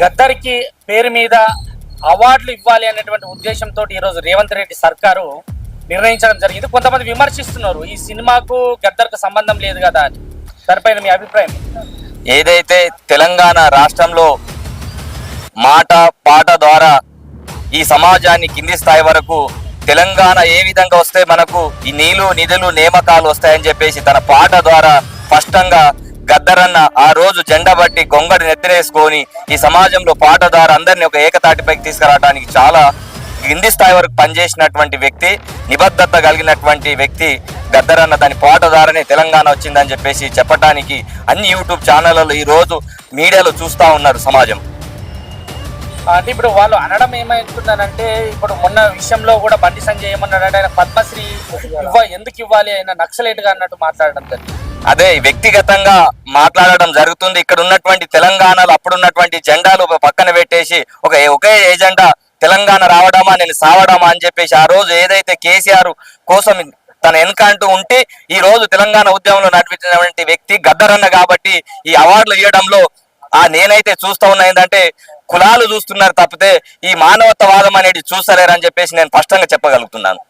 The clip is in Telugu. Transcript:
గద్దరికి పేరు మీద అవార్డులు ఇవ్వాలి అనేటువంటి ఉద్దేశంతో ఈరోజు రేవంత్ రెడ్డి సర్కారు నిర్ణయించడం జరిగింది. కొంతమంది విమర్శిస్తున్నారు. ఈ సినిమాకు గద్దర్కు సంబంధం లేదు కదా అని. దానిపైన మీ అభిప్రాయం ఏదైతే తెలంగాణ రాష్ట్రంలో మాట పాట ద్వారా ఈ సమాజాన్ని కింది స్థాయి వరకు తెలంగాణ ఏ విధంగా వస్తే మనకు ఈ నీళ్ళు నిధులు నియామకాలు వస్తాయని చెప్పేసి తన పాట ద్వారా స్పష్టంగా గద్దరన్న ఆ రోజు జెండా బట్టి గొంగడి నెత్తిరేసుకొని ఈ సమాజంలో పాటదారు అందరినీ ఒక ఏకతాటిపైకి తీసుకురావడానికి చాలా కింది స్థాయి వరకు పనిచేసినటువంటి వ్యక్తి నిబద్ధత కలిగినటువంటి వ్యక్తి గద్దరన్న దాని పాట ద్వారానే తెలంగాణ వచ్చిందని చెప్పేసి చెప్పడానికి అన్ని యూట్యూబ్ ఛానళ్ళలో ఈ రోజు మీడియాలో చూస్తా ఉన్నారు సమాజం. అంటే ఇప్పుడు వాళ్ళు అనడం ఏమవుతుందనంటే ఇప్పుడు మొన్న విషయంలో కూడా బండి సంజయ్ ఏమన్నాడంటే ఆయన పద్మశ్రీ ఇవ్వ ఎందుకు ఇవ్వాలి ఆయన నక్సలేట్గా అన్నట్టు మాట్లాడడం జరిగింది. అదే వ్యక్తిగతంగా మాట్లాడడం జరుగుతుంది. ఇక్కడ ఉన్నటువంటి తెలంగాణలో అప్పుడున్నటువంటి జెండాలు పక్కన పెట్టేసి ఒక ఒకే ఏజెండా తెలంగాణ రావడమా నేను సావడమా అని చెప్పేసి ఆ రోజు ఏదైతే కేసీఆర్ కోసం తన వెనుక ఉంటే ఈ రోజు తెలంగాణ ఉద్యమంలో నడిపించినటువంటి వ్యక్తి గద్దరన్న కాబట్టి ఈ అవార్డులు ఇవ్వడంలో ఆ నేనైతే చూస్తా ఉన్నా ఏంటంటే కులాలు చూస్తున్నారు తప్పితే ఈ మానవత్వవాదం అనేది చూస్తలేరని చెప్పేసి నేను స్పష్టంగా చెప్పగలుగుతున్నాను.